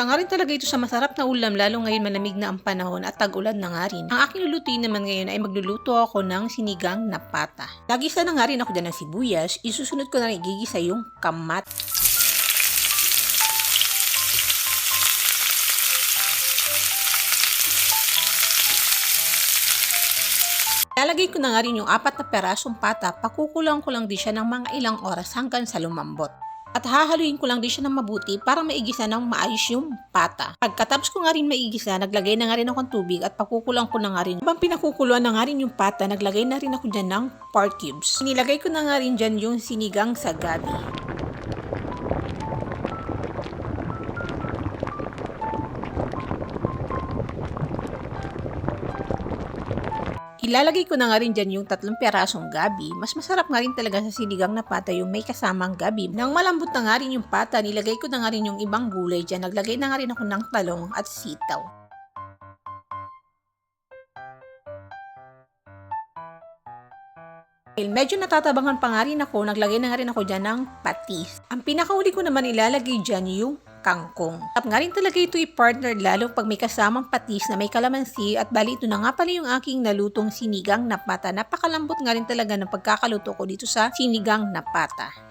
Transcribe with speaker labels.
Speaker 1: Isa nga rin talaga ito sa masarap na ulam lalo ngayon malamig na ang panahon at tag-ulan na nga rin. Ang aking lulutuin naman ngayon ay magluluto ako ng sinigang na pata. Lagisa na nga rin ako dyan ng sibuyas, isusunod ko na rin igigisa yung kamat. Lalagay ko na nga rin yung apat na perasong pata, pakukulang ko lang din siya ng mga ilang oras hanggang sa lumambot. At hahaluin ko lang din siya ng mabuti para maigisa ng maayos yung pata. Pagkatapos ko nga rin maigisa, naglagay na nga rin ako ng tubig at pakukulang ko na nga rin. Habang pinakukuluan na nga rin yung pata, naglagay na rin ako dyan ng pork cubes. Nilagay ko na nga rin dyan yung sinigang sa gabi. Ilalagay ko na nga rin dyan yung tatlong perasong gabi. Mas masarap nga rin talaga sa sinigang na pata yung may kasamang gabi. Nang malambot na nga rin yung pata, nilagay ko na nga rin yung ibang gulay dyan. Naglagay na nga rin ako ng talong at sitaw. Dahil medyo natatabangan pa nga rin ako, naglagay na nga rin ako dyan ng patis. Ang pinakauli ko naman ilalagay dyan yung kangkong. Tap nga rin talaga ito i-partner lalo pag may kasamang patis na may kalamansi at bali ito na nga pala yung aking nalutong sinigang na pata. Napakalambot nga rin talaga ng pagkakaluto ko dito sa sinigang na pata.